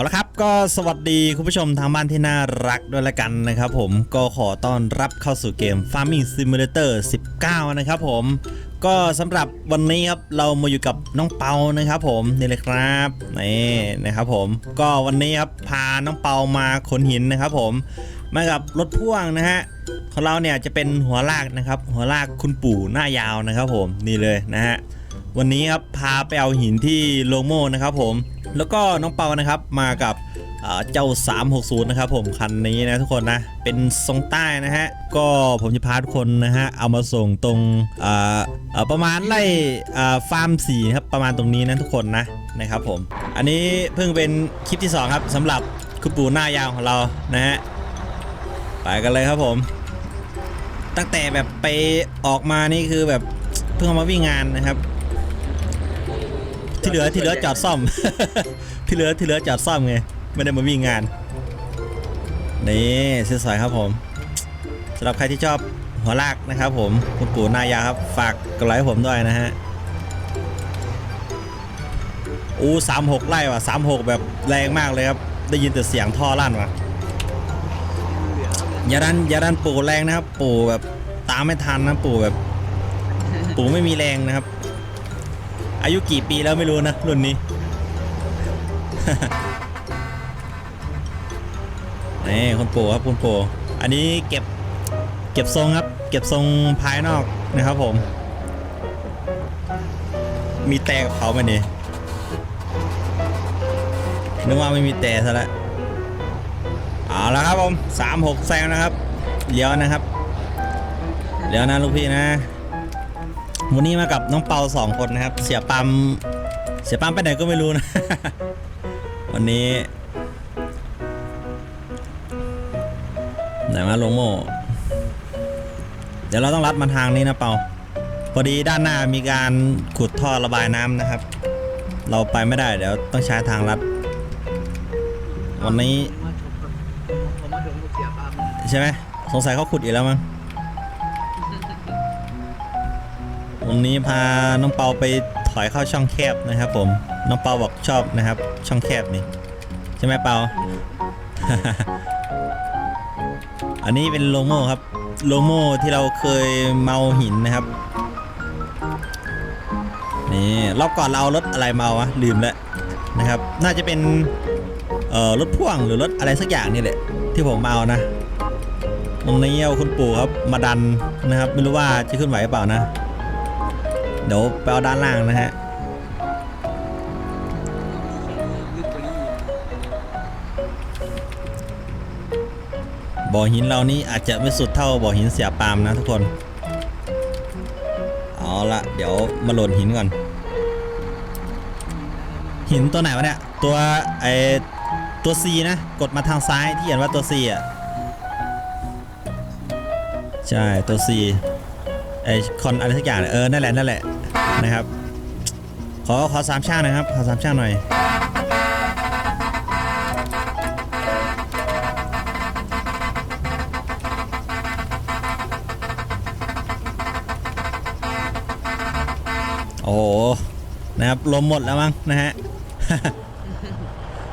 เอาละครับก็สวัสดีคุณผู้ชมทางบ้านที่น่ารักด้วยละกันนะครับผมก็ขอต้อนรับเข้าสู่เกม Farming Simulator 19 นะครับผมก็สำหรับวันนี้ครับเรามาอยู่กับน้องเปานะครับผมนี่เลยครับนี่นะครับผมก็วันนี้ครับพาน้องเปามาขนหินนะครับผมมากับรถพ่วงนะฮะของเราเนี่ยจะเป็นหัวลากนะครับหัวลากคุณปู่หน้ายาวนะครับผมนี่เลยนะฮะ วันนี้ครับพาไปเอาหินที่โลโมนะครับผม แล้วก็น้องเปานะครับมากับเจ้า 360 นะครับผมคันนี้นะทุกคนนะ เป็นทรงใต้นะฮะ ก็ผมจะพาทุกคนนะฮะ เอามาส่งตรงประมาณไล่ฟาร์มสีครับประมาณตรงนี้นะทุกคนนะนะครับผม อันนี้เพิ่งเป็นคลิปที่ 2 ครับสำหรับคุณปู่หน้ายาวของเรานะฮะ ไปกันเลยครับผม ตั้งแต่แบบไปออกมานี่คือแบบเพิ่งเอามาวิ่งงานนะครับ ที่เหลือที่เหลือจอดซ่อม ที่เหลือที่เหลือจอดซ่อมไงไม่ได้มาวิ่งงานนี่สวยๆครับผมสำหรับใครที่ชอบหัวลากนะครับผมคุณปู่นายาครับฝากกดไลค์ให้ผมด้วยนะฮะอู้สามหกไล่ว่ะสามหกแบบแรงมากเลยครับ ได้ยินแต่เสียงท่อลั่นว่ะอย่าดันอย่าดันปู่แรงนะครับ ปู่แบบตามไม่ทันนะปู่แบบ ปู่ไม่มีแรงนะครับ อายุกี่ปีแล้วไม่รู้นะ รุ่นนี้ นี่คุณปู่ครับคุณปู่อันนี้เก็บเก็บทรงครับ เก็บทรงภายนอกนะครับผม มีแต่กับเขาไหมนี่นึกว่าไม่มีแต่ซะแล้วเอาละครับผมสามหกแซงนะครับ เลี้ยวนะครับ เลี้ยวนะลูกพี่นะ วันนี้มากับน้องเปาสองคนนะครับ เสียปั๊มเสียปั๊มไปไหนก็ไม่รู้นะ วันนี้ไหนมาโลโมเดี๋ยวเราต้องรัดมาทางนี้นะเปาพอดีด้านหน้ามีการขุดท่อระบายน้ำนะครับ เราไปไม่ได้เดี๋ยวต้องใช้ทางลัด วันนี้ ใช่ไหมสงสัยเขาขุดอีกแล้วมั้ง วันนี้พาน้องเปาไปถอยเข้าช่องแคบนะครับ ผม น้องเปาบอกชอบนะครับ ช่องแคบนี่ใช่ไหมเปา อันนี้เป็นโลโม่ครับโลโม่ที่เราเคยเมาหินนะครับ นี่รอบก่อนเราเอารถอะไรเมาวะลืมแล้วนะครับ น่าจะเป็นเอ่อรถพ่วงหรือรถอะไรสักอย่างนี่แหละที่ผมเมานะตรงนี้เอาคุณปู่ครับมาดันนะครับ ไม่รู้ว่าจะขึ้นไหวหรือเปล่านะ เดี๋ยวไปเอาด้านล่างนะฮะบ่อหินเรานี่อาจจะไม่สุดเท่าบ่อหินเสียปามนะทุกคน เอาละเดี๋ยวมาหลดหินก่อน หินตัวไหนวะเนี่ย ตัวไอตัว C นะ กดมาทางซ้ายที่เขียนว่าตัว C อะ ใช่ตัว C ไอคอนอะไรสักอย่างเออ นั่นแหละ นั่นแหละ นะครับ ขอขอสามช่างหนะครับ ขอสามช่างหน่อยโอ้โหนะครับลมหมดแล้วมั้งนะฮะ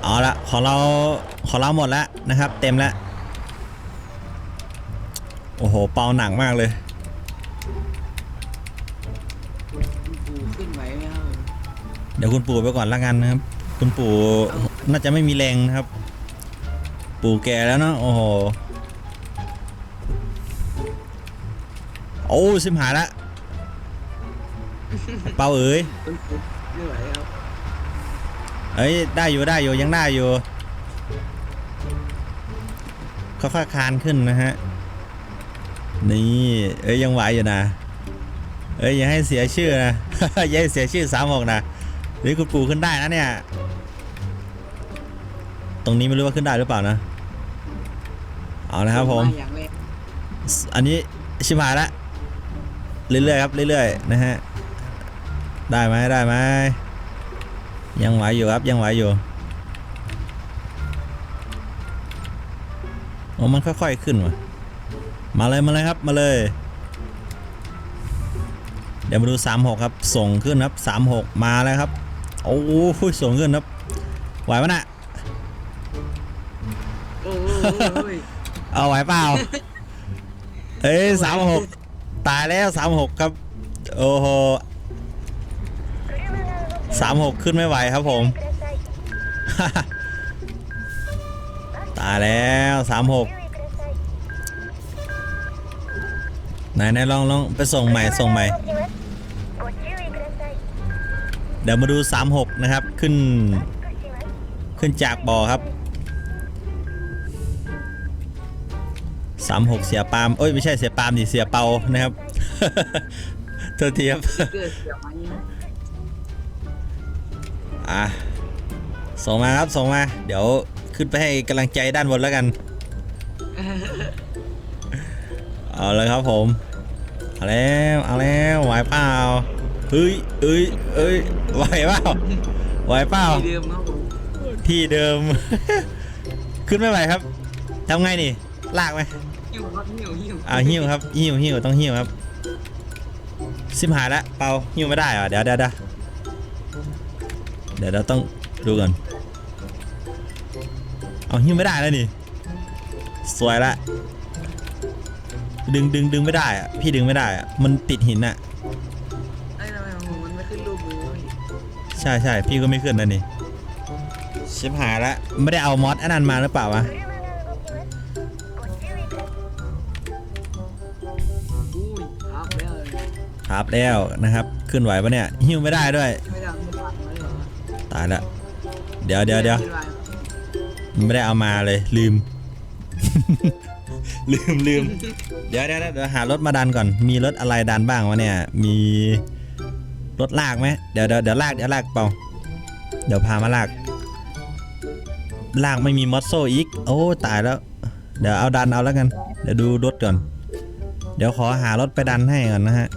เอาละของเราของเราหมดแล้วนะครับ เต็มแล้วโอ้โห เป่าหนักมากเลย เดี๋ยวคุณปู่ไปก่อนละกันนะครับ คุณปู่น่าจะไม่มีแรงนะครับ ปู่แก่แล้วเนาะโอ้โหโอ้สิมหายละเปาเอ๋ยไม่ไหวครับเอ้ยได้อยู่ได้อยู่ยังได้อยู่ค่อยๆคลานขึ้นนะฮะนี่เอ้ยยังไหวอยู่นะเอ้ยอย่าให้เสียชื่อนะ อย่าให้เสียชื่อสามหกนะ หรือคุณปู่ขึ้นได้นะเนี่ย ตรงนี้ไม่รู้ว่าขึ้นได้หรือเปล่านะ เอาละครับผมาอย่างแรกอันนี้ชิมหายละ เรื่อยๆครับเรื่อยๆนะฮะ ได้ไหมได้ไหมยังไหวอยู่ครับยังไหวอยู่โอ้มันค่อยๆขึ้นว่ะมาเลยมาเลยครับมาเลย เดี๋ยวมาดู 36 ครับ ส่งขึ้นครับ 36 มาแล้วครับ โอ้โหส่งขึ้นครับไหวไหมน่ะโอ้ยเอาไหวเปล่าเอ้ยสามหกตายแล้วสามหกครับ โอ้โหสามหกขึ้นไม่ไหวครับผม ตายแล้วสามหกไหนไหนลองลองไปส่งใหม่ส่งใหม่เดี๋ยวมาดู 36 นะครับ ขึ้น ขึ้นจากบ่อครับ 36 เสียปาล์มเอ้ย ไม่ใช่เสียปาล์มดิเสียเปานะครับโทษทีครับเกิดเสียไหมนะอะส่งมาครับส่งมา เดี๋ยวขึ้นไปให้กำลังใจด้านบนแล้วกัน เอาเลยครับผม เอาแล้ว เอาแล้วไหวเปล่า เฮ้ยเอ้ยเอ้ยไหวเปล่าไหวเปล่าที่เดิมครับผมที่เดิม ขึ้นไม่ไหวครับทำไงนี่ลากไหมหิวครับหิวหิวอ่าหิ้วครับหิ้วหิ้วต้องหิ้วครับสิมหายละเปาหิ้วไม่ได้เหรอเดี๋ยวเดี๋ยวเดี๋ยวเดี๋ยวเราต้องดูก่อนเอาหิ้วไม่ได้แล้วนี่สวยละดึงดึงดึงไม่ได้อะพี่ดึงไม่ได้อะมันติดหินอะ ใช่ใช่พี่ก็ไม่ขึ้นนะนี่ชิบหายละไม่ได้เอามอสอันนั้นมาหรือเปล่าวะครับแล้วนะครับขึ้นไหวปะเนี่ยหิ้วไม่ได้ด้วยตายละเดี๋ยวเดี๋ยวเดี๋ยวไม่ได้เอามาเลยลืม ลืมลืมเดี๋ยวเดี๋ยวเดี๋ยวหารถมาดันก่อน มีรถอะไรดันบ้างวะเนี่ยมี รถลากไหมเดี๋ยวเดี๋ยวเดี๋ยวลากเดี๋ยวลากเปล่าเดี๋ยวพามาลาก ลากไม่มีมอสโซอีก โอ้ตายแล้ว เดี๋ยวเอาดันเอาแล้วกัน เดี๋ยวดูรถก่อน เดี๋ยวขอหารถไปดันให้ก่อนนะฮะ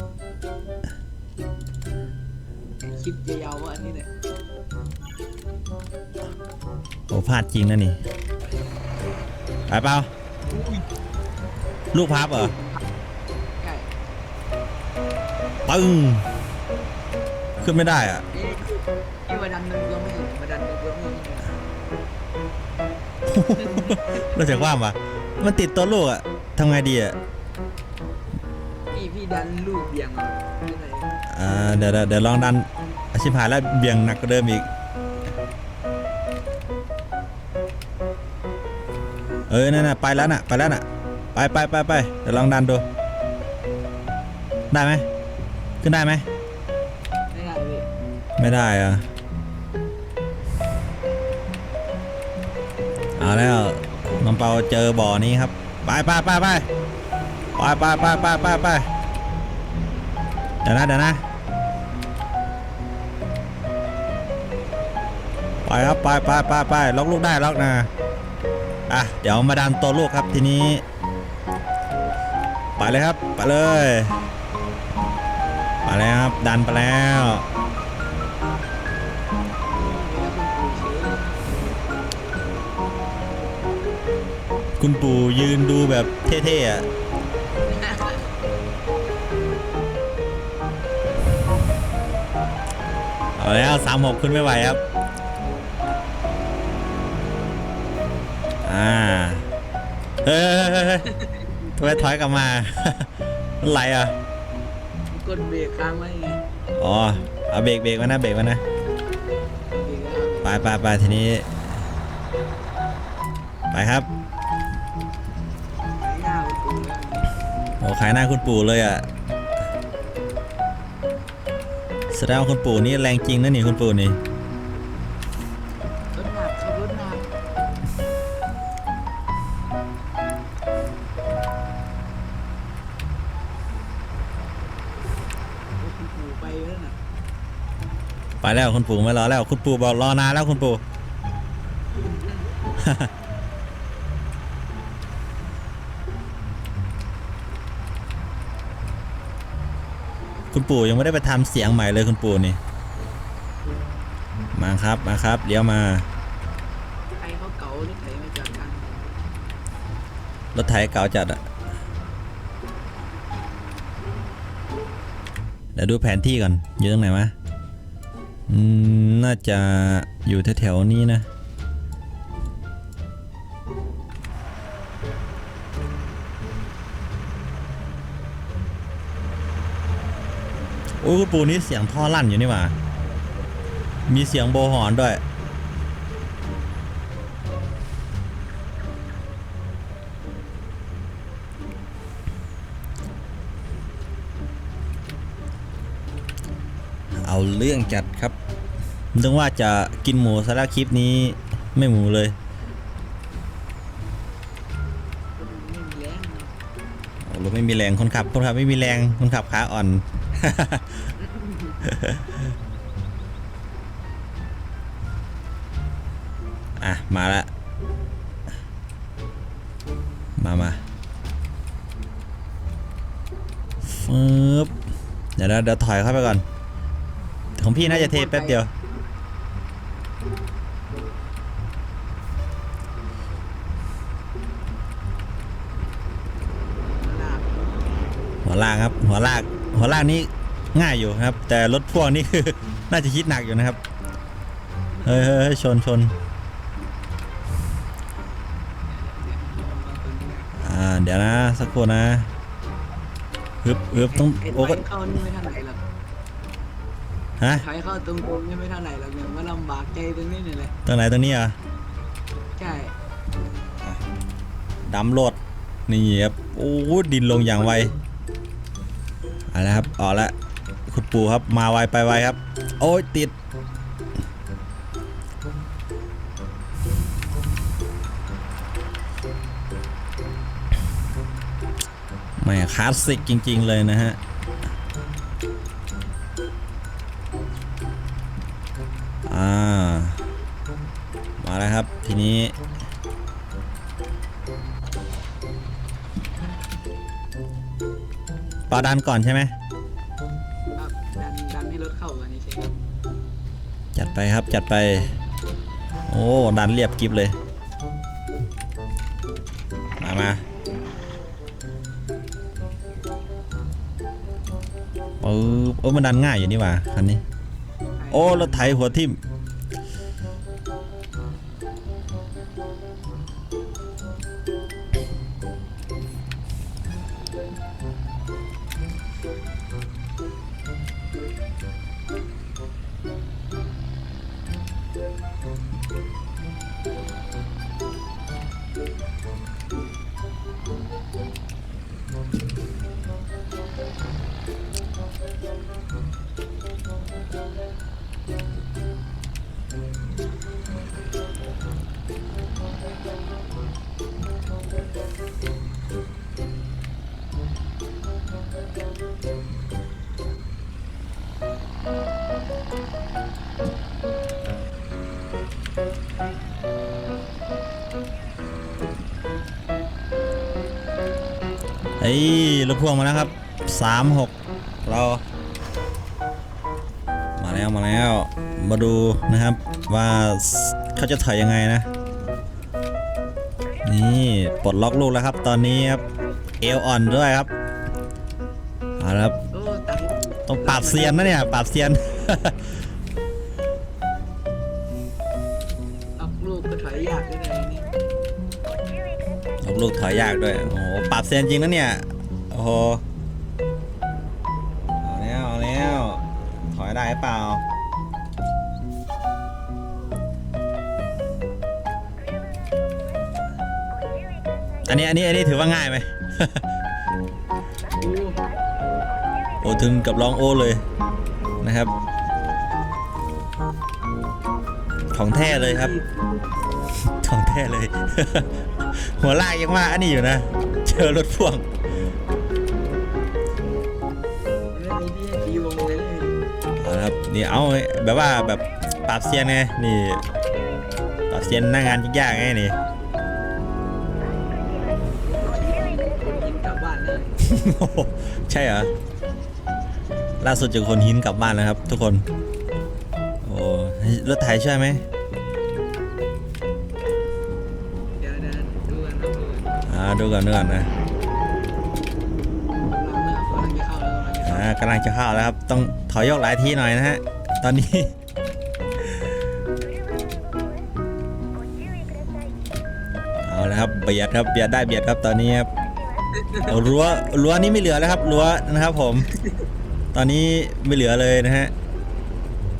คลิปจะยาวว่าอันนี้เนี่ยโอ้พลาดจริงนะนี่ไปเปล่าลูกพับเหรอใช่ปึ้ง ขึ้นไม่ได้อะนี่ที่มาดันนึงก็ไม่ถึงมาดันนึงก็ไม่ถึงเราจะว่ามามันติดตัวลูกอะทำไงดีอะพี่พี่ดันลูกเบี่ยงอะที่ไหนอ่าเดี๋ยวเดี๋ยวเดี๋ยวลองดันอาชิพหายแล้วเบี่ยงหนักกว่าเดิมอีก เออนั่นน่ะไปแล้วน่ะไปแล้วน่ะไปไปไปไปเดี๋ยวลองดันดู ได้ไหมขึ้นได้ไหมไม่ได้พี่ ไม่ได้อะเอาแล้วน้องเปาเจอบ่อนี้ครับ ไปไปไปไปไปไปไปไปไปไปเดี๋ยวนะเดี๋ยวนะไปครับไปไปไปไปล็อกลูกได้ล็อกนะอะเดี๋ยวมาดันตัวลูกครับทีนี้ ไปเลยครับ ไปเลย ไปแล้วครับดันไปแล้ว คุณปู่ยืนดูแบบเท่ๆอะเอาแล้วสามหกขึ้นไม่ไหวครับ อ่าเฮ้ยเฮ้ยเฮ้ยเฮ้ยทำไมถอยกลับมา มันไหลอะ กดเบรกค้างไว้ไงอ๋อ เอาเบรกเบรกไว้นะเบรกไว้นะ เบรกแล้ว ไปไปไปทีนี้ ไปครับ โอ้ขายหน้าคุณปู่เลยอะแสดงว่าคุณปู่นี่แรงจริงนะนี่คุณปู่นี่รถหนักขับรถหนักคุณปู่ไปแล้วน่ะไปแล้วคุณปู่ไม่รอแล้ว คุณปู่บอกรอนานแล้วคุณปู่ คุณปู่ยังไม่ได้ไปทำเสียงใหม่เลยคุณปู่นี่ มาครับมาครับเลี้ยวมาไอ้เขาเก๋ารถไถมาจากกันรถไถเก่าจัดอะเดี๋ยวดูแผนที่ก่อนอยู่ตรงไหนวะอืมน่าจะอยู่แถวๆนี้นะ โอ้คุณปูนี่เสียงท่อลั่นอยู่นี่หว่า มีเสียงโบหอนด้วย เอาเรื่องจัดครับนึกว่าจะกินหมูสาระคลิปนี้ไม่หมูเลยไม่มีแรงนะโอ้รถไม่มีแรงคนขับคนขับไม่มีแรงคนขับขาอ่อน อะ มาละ มามาฟึบเดี๋ยวนะเดี๋ยวถอยเข้าไปก่อน ของพี่น่าจะเทแป๊บเดียว หัวลากครับ หัวลาก หัวลากนี้ง่ายอยู่ครับ แต่รถพ่วงนี่คือน่าจะคิดหนักอยู่นะครับ เฮ้ยเฮ้ยเฮ้ยชนชนอ่าเดี๋ยวนะสักครู่นะฮึบฮึบต้องไอ้ถโอ้อก็ยเข้านี่ไม่เท่าไหร่หรอกฮะถอยเข้าตรงๆนี่ไม่เท่าไหร่หรอกเนี่ยมันลำบากใจตรงนี้นี่แหละตรงไหนตรงนี้อะใช่ดำโหลดนี่ครับโอ้ดินลงอย่างไว เอะไรครับออกละคุณปู่ครับมาไวไปไวครับ โอ้ยติด ไม่คลาสสิกจริง ๆ เลยนะฮะ ปาดันก่อนใช่ไหมครับดันดันให้รถเข้ากันนี่ใช่ครับจัดไปครับจัดไป โอ้ดันเรียบกิฟเลย มามาปึ๊บโอ้มันดันง่ายอยู่นี่หว่าคันนี้ โอ้รถไถหัวทิ่ม เฮ้ยรถพ่วงมาแล้วครับสามหกเรา มาแล้วมาแล้ว มาดูนะครับว่าเขาจะถอยยังไงนะ นี่ปลดล็อกลูกแล้วครับ ตอนนี้ครับเอวอ่อนด้วยครับเอาละครับโอ้ตังต้องปราบเซียนนะเนี่ยปราบเซียนล็อกลูกก็ถอยยากด้วยนะนี่ล็อกลูกถอยยากด้วยโอ้โหปรา บเซียนจริงนะเนี่ย โอ้โห เอาแล้ว เอาแล้ว ถอยได้หรือเปล่า อันนี้ อันนี้ อันนี้ถือว่าง่ายไหมโอ้โอ้ถึงกับร้องโอ้เลยนะครับ ของแท้เลยครับ ของแท้เลย หัวลากยังว่าอันนี้อยู่นะ เจอรถพ่วง ไม่มีที่ให้ตีวงเลยเลยเอาละครับนี่เอาแบบว่าแบบปราบเซียนไงนี่ปราบเซียนหน้างานยากๆไงนี่ กินกลับบ้านเลยใช่เหรอ ล่าสุดเจอคนหินกลับบ้านแล้วครับ ทุกคน โอ้รถไถช่วยไหม ดูก่อนดูก่อนนะกำลังเนี่ยกำลังจะเข้าแล้วกำลังจะเข้าอ่ากำลังจะเข้าแล้วครับ ต้องถอยยกหลายทีหน่อยนะฮะ ตอนนี้ เอาละครับเบียดครับเบียดได้เบียดครับตอนนี้ครับเอารั้วรั้วนี่ไม่เหลือแล้วครับรั้วนะครับผมตอนอนนี้ไม่เหลือเลยนะฮะ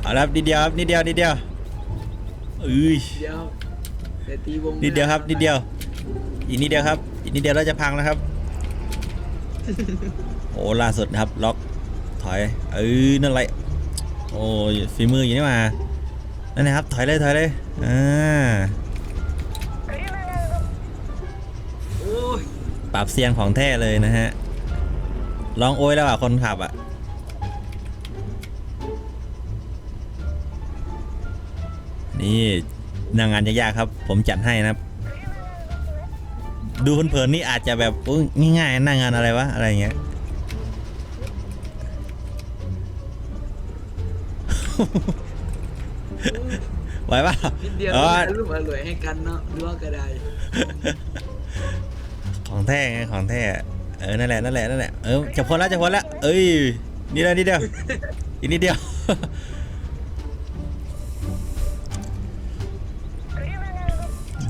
เอาละครับนิดเดียวครับนิดเดียวนิดเดียวเอ้ยเดี๋ยวเดี๋ยวตีวงนิดเดียวครับนิดเดียวอีกนิดเดียวครับอี กนิดเดียวเราจะพังแล้วครับ โอ้ล่าสุดนะครับ ล็อกถอยเออนั่นแหละโอ้ยฝีมืออยู่นี่มานั่นนะครับ ถอยเลยถอยเลยอ่าโอ้ยปรับเสียงของแท้เลยนะฮะลองโอยแล้วอะคนขับอะนี่หนางงานยากๆครับ ผมจัดให้นะครับ ดูเพลินๆนี่อาจจะแบบอุ๊ยง่ายๆหน้างานอะไรวะ อะไรอย่างเงี้ยไหวปะนิดเดียวเออรูปอร่อยให้กันเนาะดูว่ากระไดของแท้ไงของแท้เออนั่นแหละนั่นแหละนั่นแหละเออจะพ้นแล้วจะพ้นแล้วเอ้ยนี่แล้วนิดเดียวอีกนิดเดียว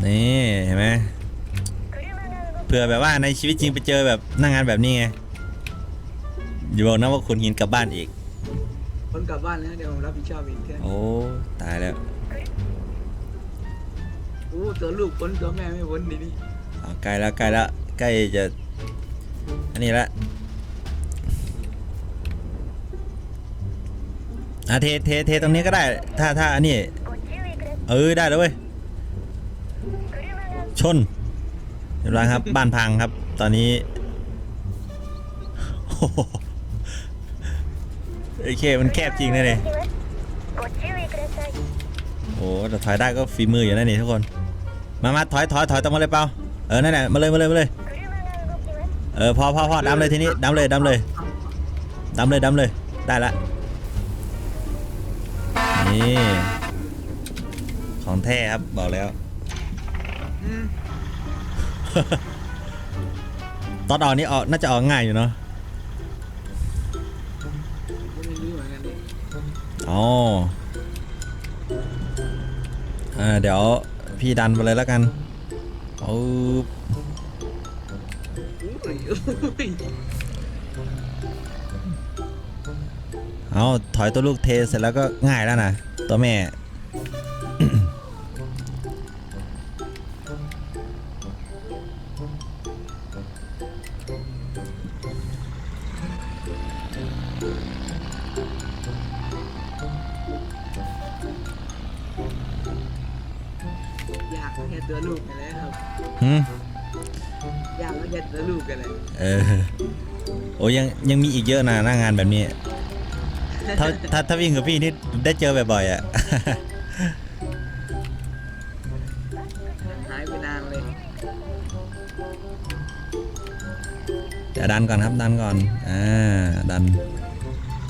นี่เห็นไหมเผื่อแบบว่าในชีวิตจริงไปเจอแบบหนั่งงานแบบนี้ไงอย่าบอกนะว่าคุณหินกลับบ้านอีก คนกลับบ้านแล้วเดี๋ยวผมรับผิดชอบเองแค่โอ้ตายแล้วโอ้ตัวลูกพ้นตัวแม่ไม่พ้นดีนี่เอาใกล้แล้วใกล้แล้วใกล้จะอันนี้ละอะเทเทเทตรงนี้ก็ได้ ถ้าถ้าอันนี้เออได้แล้วเว้ยชน เดี๋ยวรอยครับ บ้านพังครับ ตอนนี้โอเคมันแคบจริงนะเนี่ยโอ้แต่ถอยได้ก็ฝีมืออยู่นั่นนี่ทุกคน มามาถอยถอยถอยตรงมาเลยเปล่าเออนั่นแหละมาเลยมาเลยมาเลยเออพอพอพอดำเลยทีนี้ดำเลยดำเลยดำเลยดำเลยได้ละนี่ของแท้ครับบอกแล้ว ตอนออกนี่ออกน่าจะออกง่ายอยู่เนาะไม่รู้เหมือนกันดิอ๋ออ่าเดี๋ยวพี่ดันไปเลยแล้วกันอาอุ้ยอุ้ยเอาถอยตัวลูกเทเสร็จแล้วก็ง่ายแล้วนะตัวแม่ ยากแค่ตัวลูกกันเลยเออโอ้ยังยังมีอีกเยอะนะหน้างานแบบนี้ถ้าถ้าถ้าวิ่งกับพี่นี่ได้เจอบ่อยๆอะ หายไปนานเลยเดี๋ยวดันก่อนครับดันก่อน อ่าดัน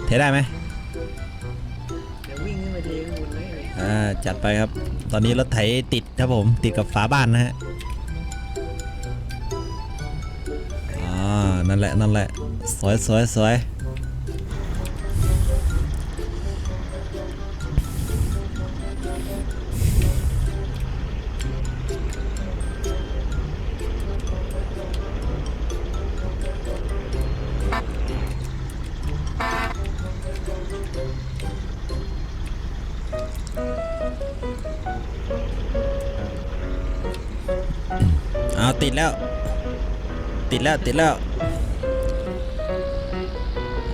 เทได้ไหมเดี๋ยววิ่งขึ้นไปเทข้างบนเลย อ่าจัดไปครับ ตอนนี้รถไถติดครับผม ติดกับฝาบ้านนะฮะ แหละนั่นแหละ สวยสวยสวยเอาติดแล้ว ติดแล้ว ติดแล้ว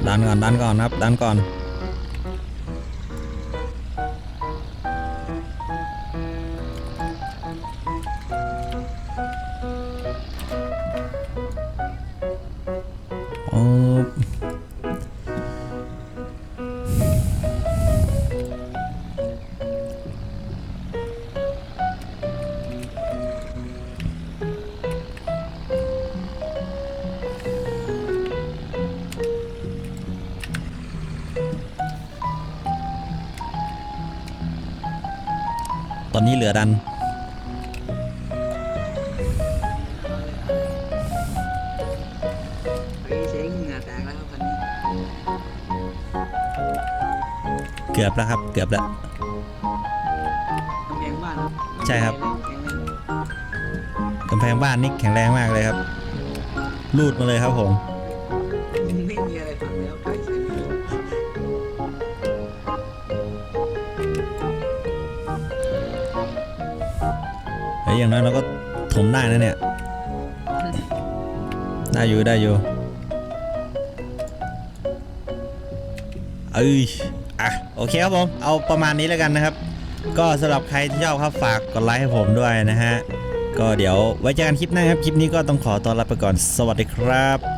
ดันก่อนดันก่อนครับ ดันก่อน โอ้ ตอนนี้เหลือดันเฮ้ยเช้งเหงื่อแตกแล้วครับคันนี้เกือบแล้วครับ เกือบแล้ว กำแพงบ้านใช่ครับ แข็งแรงกำแพงบ้านนี่แข็งแรงมากเลยครับ รูดมาเลยครับผม อย่างนั้นเราก็ถมได้นะเนี่ย ได้อยู่ได้อยู่เอ้ยอะโอเคครับผมเอาประมาณนี้แล้วกันนะครับ ก็สำหรับใครที่ชอบครับฝากกดไลค์ให้ผมด้วยนะฮะ ก็เดี๋ยวไว้เจอกันคลิปหน้าครับ คลิปนี้ก็ต้องขอตัวลาไปก่อนสวัสดีครับ